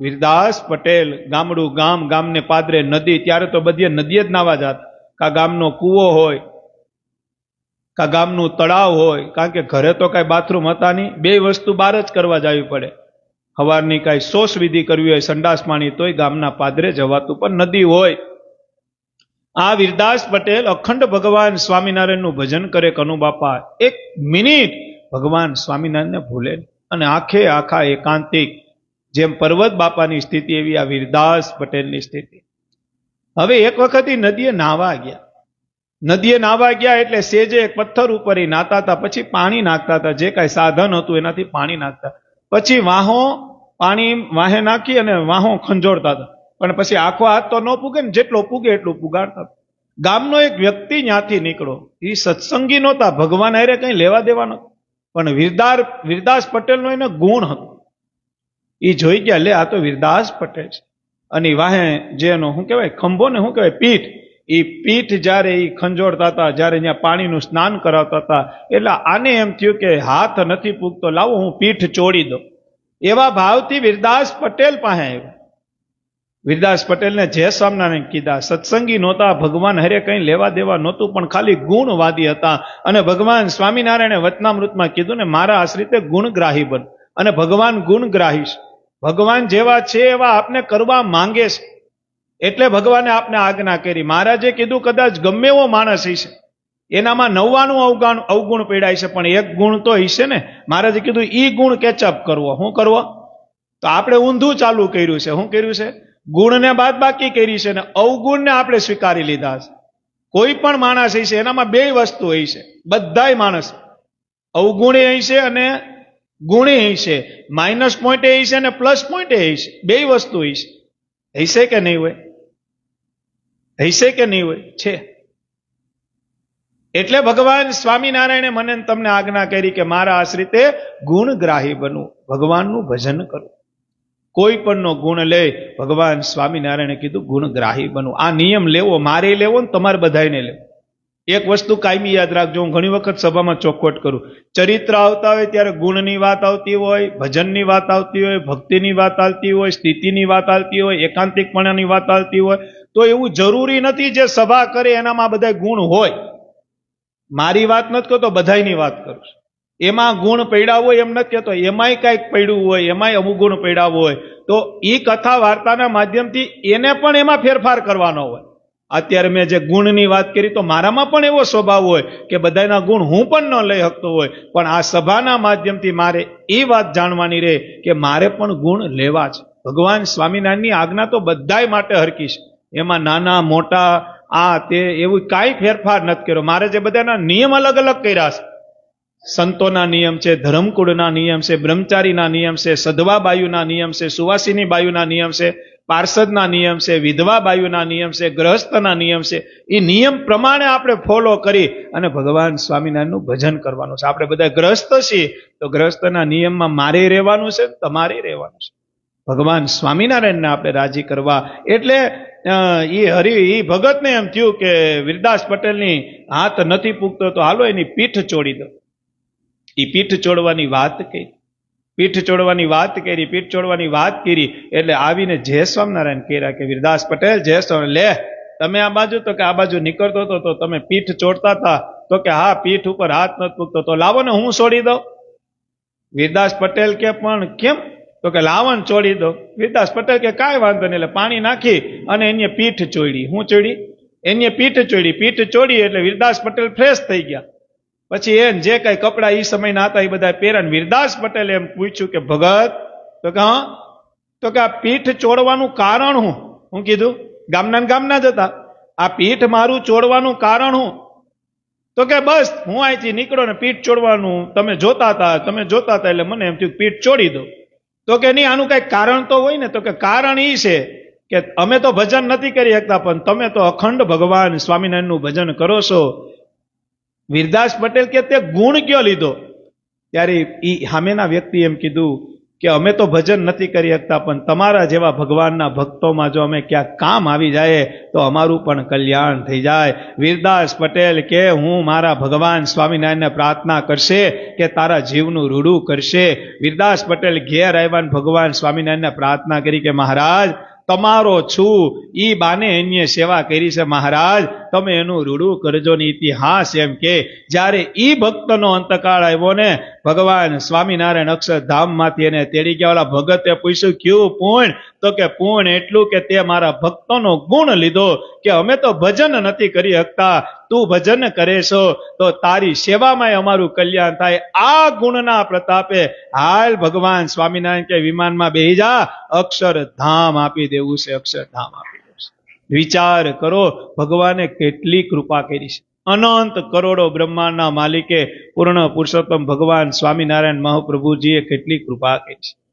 વીરદાસ પટેલ, ગામડું ગામ, ગામને પાદરે નદી, ત્યારે તો બધી નદીએ જ નાવા જાત. કા ગામનો કૂવો હોય, કા ગામનું તળાવ હોય, કારણ કે ઘરે તો કાંઈ બાથરૂમ હતા નહીં, બે વસ્તુ બહાર જ કરવા જવી પડે. સવારની કાંઈ શોષ વિધિ કરવી હોય, સંડાસ પાણી, તોય ગામના પાદરે જવાતું, પણ નદી હોય. આ વીરદાસ પટેલ અખંડ ભગવાન સ્વામિનારાયણનું ભજન કરે કનુબાપા, એક મિનિટ ભગવાન સ્વામિનારાયણને ભૂલે અને આખે આખા એકાંતિક જેમ પર્વત બાપાની સ્થિતિ એવી, આ વીરદાસ પટેલની સ્થિતિ. હવે એક વખત નદીએ નાવા ગયા. નદીએ નાવા ગયા એટલે સેજે એક પથ્થર ઉપર એ નાતા હતા, પછી પાણી નાખતા હતા, જે કાંઈ સાધન હતું એનાથી પાણી નાખતા. પછી વાહો પાણી વાહે નાખી અને વાહો ખંજોળતા હતા. પણ પછી આખો હાથ તો ન પૂગે ને જેટલો પૂગે એટલું પુગાડતા. ગામનો એક વ્યક્તિ ત્યાંથી નીકળો. એ સત્સંગી નહોતા, ભગવાન હારે કંઈ લેવા દેવા નહોતા. પણ વીરદાર, વીરદાસ પટેલનો એને ગુણ હતો. એ જોઈ ગયા, લે આ તો વિરદાસ પટેલ છે. અને વાહે જે એનો શું કહેવાય ખંભો ને શું કહેવાય, પીઠ. એ પીઠ જ્યારે એ ખંજોળતા હતા, જ્યારે ત્યાં પાણીનું સ્નાન કરાવતા હતા, એટલે આને એમ થયું કે હાથ નથી પૂગતો, લાવો હું પીઠ ચોડી દઉં. એવા ભાવથી વિરદાસ પટેલ પાસે આવ્યો. વિરદાસ પટેલને જે સામનાને કીધા, સત્સંગી નહોતા, ભગવાન હરે કંઈ લેવા દેવા નહોતું, પણ ખાલી ગુણવાદી હતા. અને ભગવાન સ્વામિનારાયણે વચનામૃતમાં કીધું ને, મારા આશ્રિતે ગુણગ્રાહી બન. અને ભગવાન ગુણગ્રાહી છે. ભગવાન જેવા છે એવા આપને કરવા માંગે છે. એટલે ભગવાને આપને આજ્ઞા કરી. મહારાજે કીધું, કદાચ ગમે એવો માણસ હશે, એનામાં નવ્વાણું અવગણ, અવગુણ પીડાય છે, પણ એક ગુણ તો હશે ને? મહારાજે કીધું, ઈ ગુણ કેચઅપ કરવો. શું કરવો? તો આપણે ઊંધું ચાલુ કર્યું છે. શું કર્યું છે? ગુણને બાદ બાકી કરી છે ને અવગુણને આપણે સ્વીકારી લીધા છે. કોઈ પણ માણસ હશે, એનામાં બે વસ્તુ હશે. બધાય માણસ અવગુણે હશે અને ગુણે હશે. માઇનસ પોઈન્ટે હશે અને પ્લસ પોઈન્ટે હશે. બે વસ્તુ હશે. હશે કે નહીં હોય? હશે કે નહીં હોય? છે. એટલે ભગવાન સ્વામિનારાયણે મને તમને આજ્ઞા કરી કે મારા આશ્રિતે ગુણગ્રાહી બનવું ભગવાનનું ભજન કરવું કોઈ પણનો ગુણ લે, ભગવાન સ્વામિનારાયણે કીધું ગુણગ્રાહી બનવું આ નિયમ લેવો, મારે લેવો ને તમારે બધાને લેવો. એક વસ્તુ કાયમી યાદ રાખજો, હું ઘણી વખત સભામાં ચોખવટ કરું. ચરિત્ર આવતા હોય ત્યારે ગુણની વાત આવતી હોય, ભજનની વાત આવતી હોય, ભક્તિની વાત આવતી હોય, સ્થિતિની વાત આવતી હોય, એકાંતિકપણાની વાત આવતી હોય, તો એવું જરૂરી નથી જે સભા કરે એનામાં બધા ગુણ હોય. મારી વાત નથી કરતો બધાયની વાત કરું છું. એમાં ગુણ પડ્યા હોય એમ નથી કહેતો, એમાંય કાંઈક પડ્યું હોય, એમાંય અમુક ગુણ પડ્યા હોય. તો એ કથા વાર્તાના માધ્યમથી એને પણ એમાં ફેરફાર કરવાનો હોય. અત્યારે મેં જે ગુણની વાત કરી તો મારામાં પણ એવો સ્વભાવ હોય કે બધાના ગુણ હું પણ ન લઈ શકતો હોય, પણ આ સભાના માધ્યમથી મારે એ વાત જાણવાની રહે કે મારે પણ ગુણ લેવા છે. ભગવાન સ્વામિનારાયણની આજ્ઞા તો બધાય માટે હરકી છે. એમાં નાના, મોટા, આ, તે એવું કાંઈ ફેરફાર નથી કર્યો. મારે જે બધાના નિયમ અલગ અલગ કર્યા છે. સંતોના નિયમ છે, ધર્મકુળના નિયમ છે, બ્રહ્મચારીના નિયમ છે સધવા બાયુના નિયમ છે સુવાસીની બાયુના નિયમ છે. પાર્ષદના નિયમ છે, વિધવા બાયુના નિયમ છે, ગ્રહસ્થના નિયમ છે, એ નિયમ પ્રમાણે આપણે ફોલો કરી અને ભગવાન સ્વામિનારાયણનું ભજન કરવાનું છે. આપણે બધા ગ્રહસ્થ છીએ, તો ગ્રહસ્થના નિયમમાં મારે રહેવાનું છે, તમારે રહેવાનું છે. ભગવાન સ્વામિનારાયણને આપણે રાજી કરવા, એટલે એ હરિ એ ભગતને એમ થયું કે વિરદાસ પટેલની હાથ નથી પૂગતો, તો હાલો એની પીઠ ચોડી દો. એ પીઠ ચોડવાની વાત કરી પીઠ ચોડવાની વાત કરી, પીઠ ચોડવાની વાત કરી, એટલે આવીને જય સ્વામિનારાયણ કર્યા કે વિરદાસ પટેલ, જય સ્વામી લે, તમે આ બાજુ તો કે આ બાજુ નીકળતો હતો, તો તમે પીઠ ચોડતા હતા, તો કે હા, પીઠ ઉપર હાથ નથી પૂગતો તો લાવો ને હું છોડી દઉં. વિરદાસ પટેલ કે પણ કેમ? તો કે લાવણ ચોડી દો વિરદાસ પટેલ કે કાંઈ વાંધો નહીં, એટલે પાણી નાખી અને એની પીઠ ચોડી. હું ચોડી? એની પીઠ ચોડી. પીઠ ચોડી એટલે વિરદાસ પટેલ ફ્રેશ થઈ ગયા. પછી એને જે કઈ કપડા એ સમયના હતા એ બધા પહેર્યા વીરદાસ પટેલે એમ પૂછ્યું કે, ભગત, તો કે, હા, તો કે આ પીઠ ચોડવાનું કારણ હું? હું કીધું, ગામના ગામના જ હતા. આ પીઠ મારું ચોડવાનું કારણ હું? તો કે, બસ, હું અહીંથી નીકળો ને પીઠ ચોડવાનું. તમે જોતા હતા, તમે જોતા હતા એટલે મને એમ થયું, પીઠ ચોડી દો. તો કે, નહીં, આનું કઈ કારણ તો હોય ને, તો કે કારણ એ છે કે અમે તો ભજન નથી કરી શકતા, પણ તમે તો અખંડ ભગવાન સ્વામિનારાયણનું ભજન કરો છો. વીરદાસ પટેલ કે તે ગુણ કયો લીધો? ત્યારે એ સામેના વ્યક્તિ એમ કીધું કે અમે તો ભજન નથી કરી શકતા, પણ તમારા જેવા ભગવાનના ભક્તોમાં જો અમે ક્યાંક કામ આવી જાય, તો અમારું પણ કલ્યાણ થઈ જાય. વીરદાસ પટેલ કે હું મારા ભગવાન સ્વામિનારાયણને પ્રાર્થના કરશે કે તારા જીવનું રૂડું કરશે. વીરદાસ પટેલ ઘેર આવ્યા ભગવાન સ્વામિનારાયણને પ્રાર્થના કરી કે મહારાજ, તમારો છું. ઈ બાને અન્ય સેવા કરી છે મહારાજ. તમે એનું રૂડું કરજો ને ઇતિહાસ એમ કે જ્યારે એ ભક્તનો અંતકાળ આવ્યો ને, ભગવાન સ્વામિનારાયણ અક્ષરધામમાંથી એને તેડી ગયા. ભગતે પૂછ્યું, કયું પૂર્ણ તો કે પૂર્ણ એટલું કે તે મારા ભક્તોનો ગુણ લીધો કે અમે તો ભજન નથી કરી શકતા તું ભજન કરે છો તો તારી સેવામાં અમારું કલ્યાણ થાય. આ ગુણના પ્રતાપે હાલ ભગવાન સ્વામિનારાયણ કે વિમાનમાં બેહી જા. અક્ષરધામ આપી દેવું છે, અક્ષરધામ આપી વિચાર કરો, ભગવાને કેટલી કૃપા કરી છે. અનંત કરોડો બ્રહ્માંડના માલિકે પૂર્ણ પુરુષોત્તમ ભગવાન સ્વામિનારાયણ મહાપ્રભુજીએ કેટલી કૃપા કરી છે.